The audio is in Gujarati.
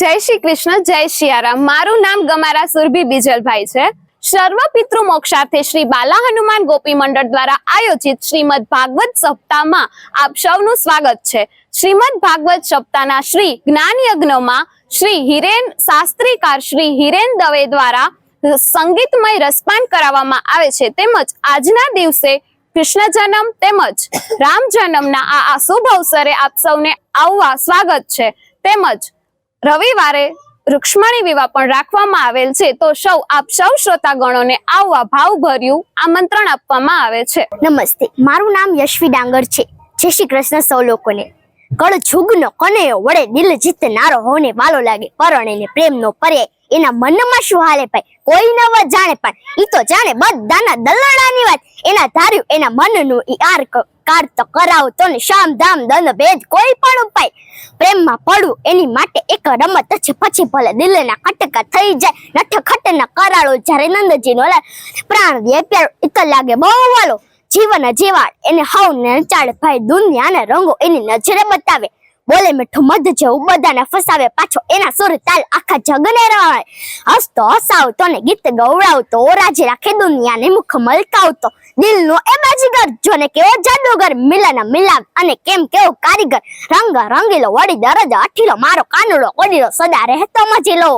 જય શ્રી કૃષ્ણ, જય શિયારામ. મારું નામ ગમારા સુરભી બીજલભાઈ છે. સર્વ પિતૃ મોક્ષાર્થે શ્રી બાલા હનુમાન ગોપી મંડળ દ્વારા આયોજિત શ્રીમદ ભાગવત સપ્તાહમાં આપ સૌનું સ્વાગત છે. શ્રીમદ ભાગવત સપ્તાહના શ્રી જ્ઞાન યજ્ઞમાં શ્રી હિરેન શાસ્ત્રીકાર શ્રી હિરેન દવે દ્વારા સંગીતમય રસપાન કરાવવામાં આવે છે. તેમજ આજના દિવસે કૃષ્ણ જન્મ તેમજ રામ જન્મના આ શુભ અવસરે આપ સૌને આવવા સ્વાગત છે. તેમજ રવિવારે રૂક્ષ્મણી વિવાહ પણ રાખવામાં આવેલ છે, તો સૌ આપ સૌ શ્રોતાગણોને આવવા ભાવભર્યું આમંત્રણ આપવામાં આવે છે. નમસ્તે, મારું નામ યશવી ડાંગર છે. જય શ્રી કૃષ્ણ સૌ લોકોને. કળ છુગનો કનૈયો વડે દિલ જીતનારો હોને વાલો લાગે. પરણે ને પ્રેમનો પર્યાય, એના મનમાં શું હાલે ભાઈ? કોઈ નવ જાણે પણ, ઈ તો જાણે બધાના દલાડાની વાત. એના ધાર્યું, એના મનનું ઈ આર કાર તો કરાવ તો ને શામ ધામ દન ભેદ કોઈ પણ ઉપાય. પ્રેમમાં પડવું એની માટે એક રમત છે પછી ભલે દિલના કટકા થઈ જાય. નઠ ખટના કરાળો જ્યારે નંદજીનો પ્રાણ દે પ્યારો, ઈ તો લાગે બહુ વાલો. જીવન જીવાડ એને હાવ ને ભાઈ દુનિયાના રંગો એની નજરે બતાવે. બોલે મીઠું મધ જેવું બધાને ફસાવે. પાછો એના સુર તાલ આખા જગને રવાય હસતો હસાવતો ને ગીત ગવડાવતો રાજી રાખે દુનિયાને મુખ મલકાવતો. દિલનો એ બાજીગર જોને કેવો જાદુગર, મિલન મિલાવ અને કેમ કેવો કારીગર. રંગ રંગીલો વડી દરજ અઠીલો, મારો કાનુડો કોડીલો સદા રહેતો મજીલો.